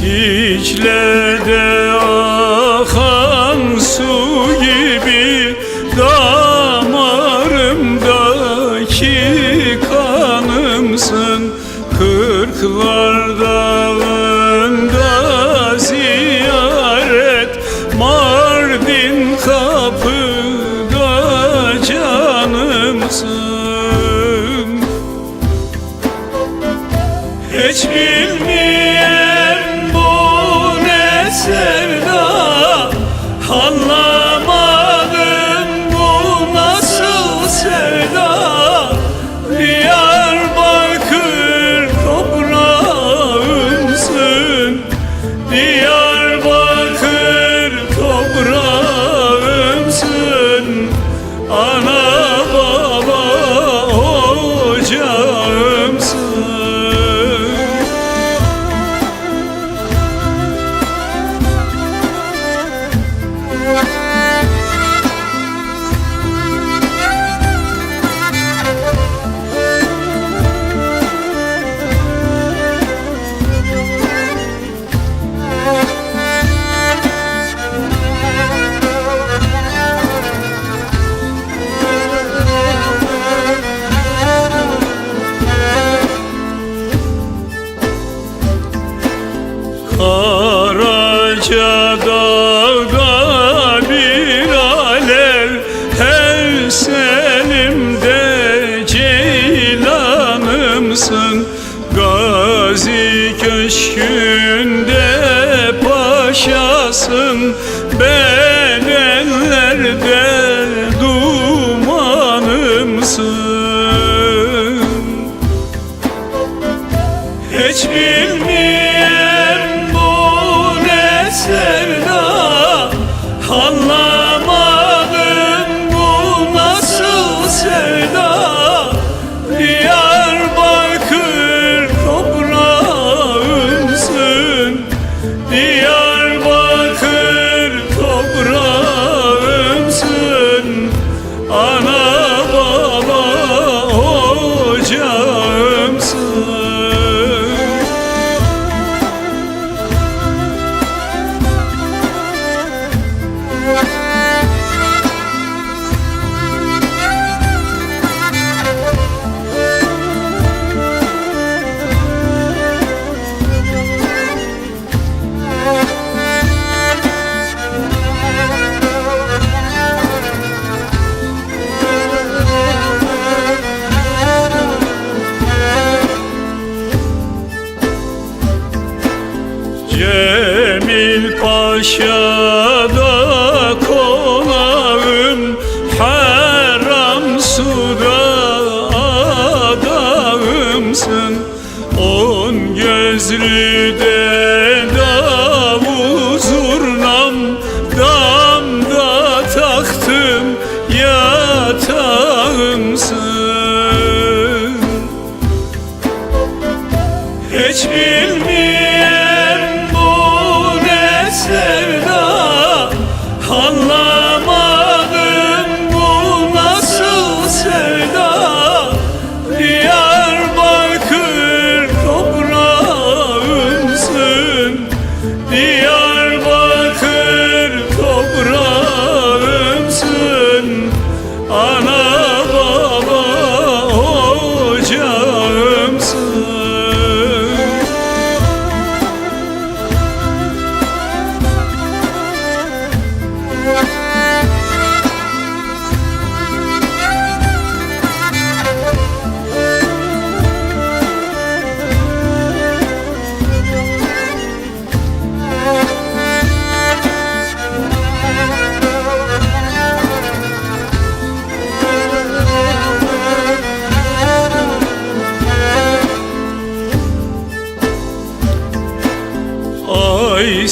Dicle'de akan su gibi damarımdaki kanımsın. Kırklar dağında ziyaret Mardin kapıda canımsın. Hiç bilmeyen Yeah. anlamaz Cemil Paşa'da konağım Haram suda adağımsın On gözlü de davul zurnam Damda taktım yatağımsın. Hiç bilmeyen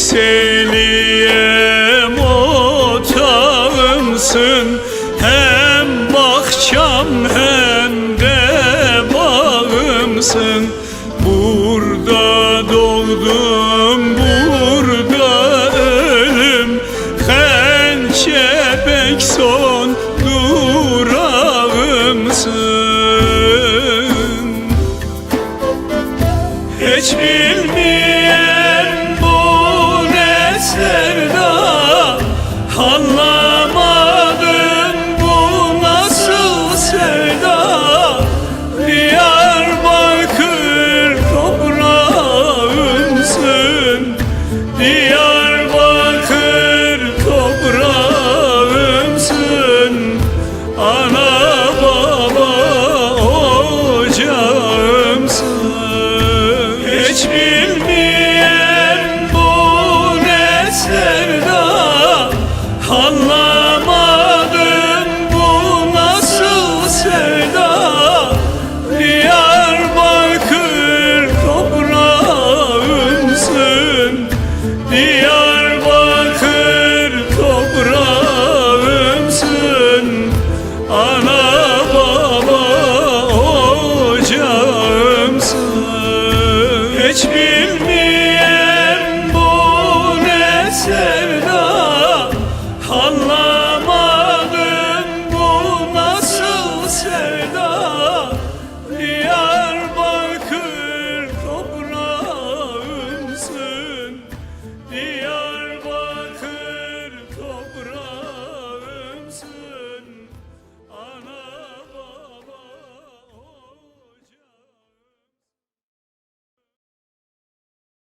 Veseliyem otağımsın Hem bahçam hem de bağımsın.